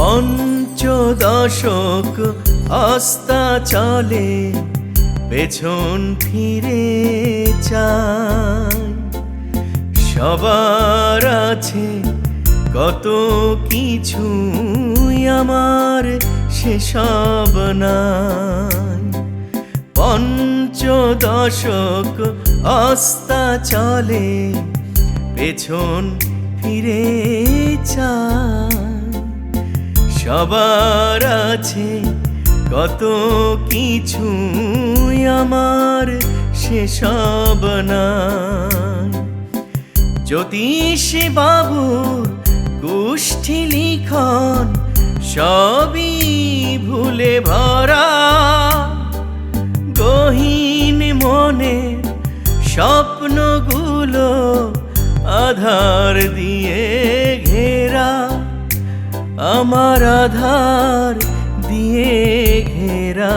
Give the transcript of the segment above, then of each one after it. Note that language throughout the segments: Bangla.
পঞ্চদশক হস্তা চলে, পেছন ফিরে চায়। সবার আছে কত কিছু আমার, সেসব নাই। পঞ্চদশক অস্তা চলে, পেছন ফিরে চায়। সবার আছে কত কিছু আমার সেসব নাই জ্যোতিষ বাবুর গোষ্ঠী লিখন, সবই ভুলে ভরা। গহীন মনে স্বপ্নগুলো আধার দিয়ে আমার আধার দিয়ে ঘেরা।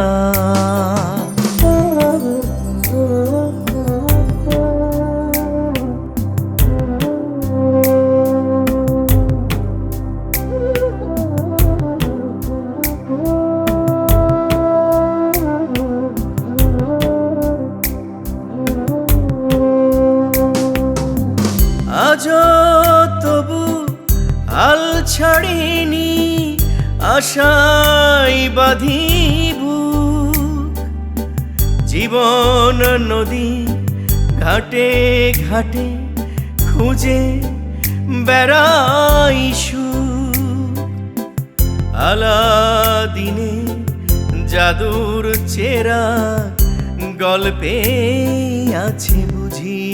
আশাই বাঁধিবু জীবন নদী ঘাটে ঘাটে খুঁজে বেড়াই সুখ। আলাদিনে জাদুর চেরা গল্পে আছে বুঝি।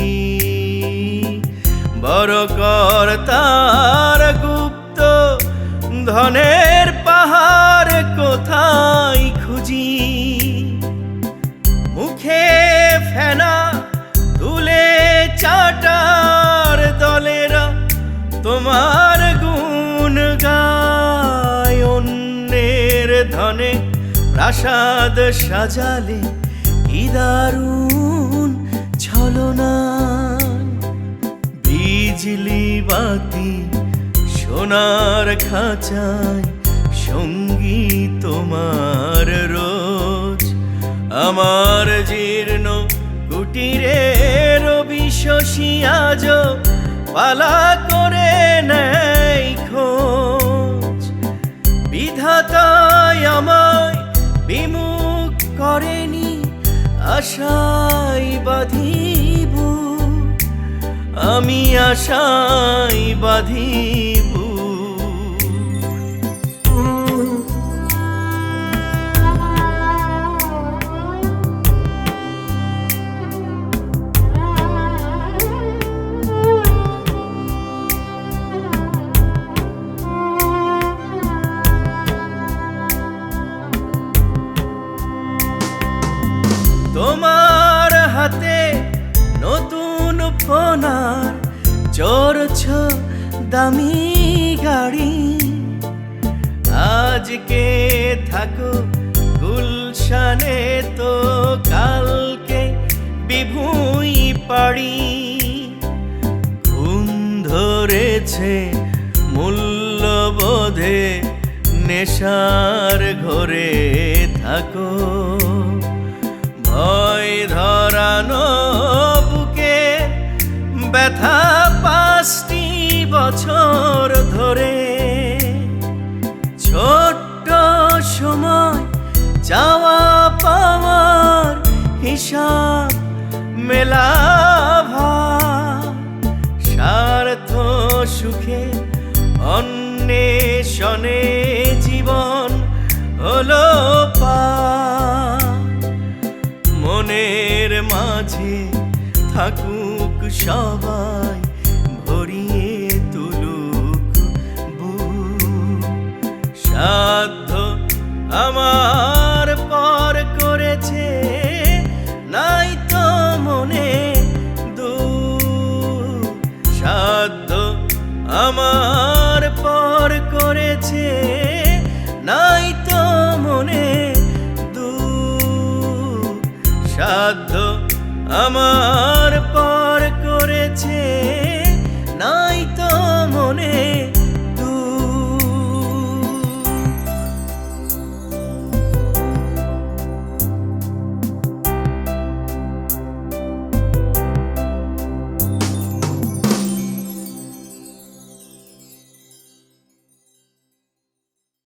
বড় কর তার গুপ্ত পাহাড় কোথায় খুঁজি। মুখে ফেনা তুলে চাটার দলেরা তোমার গুণ গায় অন্যের ধনে প্রাসাদ সাজালে কি দারুণ ছলনা। বিজলি বাতি সোনার খাঁচায় সঙ্গী তোমার রোজ। আমার জীর্ণ কুটিরে রবি বিশ্বসী আজ পালা করে নেই খোঁজ। বিধাতায় আমায় বিমুখ করেনি আশাই বাঁধিব। আমি আশাই বাঁধিব। ফোনার চড়ছ দামি গাড়ি। আজকে থাকো গুলশানে তো কালকে বিভুই পাড়ি। ঘুম ধরেছে মূল্যবোধে, নেশার ঘরে থাকো। ভয় ধরানো ব্যথা পাঁচটি বছর ধরে। ছোট্ট সময় যাওয়া পাওয়ার হিসাব মেলা ভার। স্বার্থ সুখে অন্বেষণে জীবন হলো পা মনের মাঝে থাকুক সবাই ভরিয়ে তুলুক বুক। সাধ্য আমার পর করেছে নাই তো মনে দু সাধ্য আমার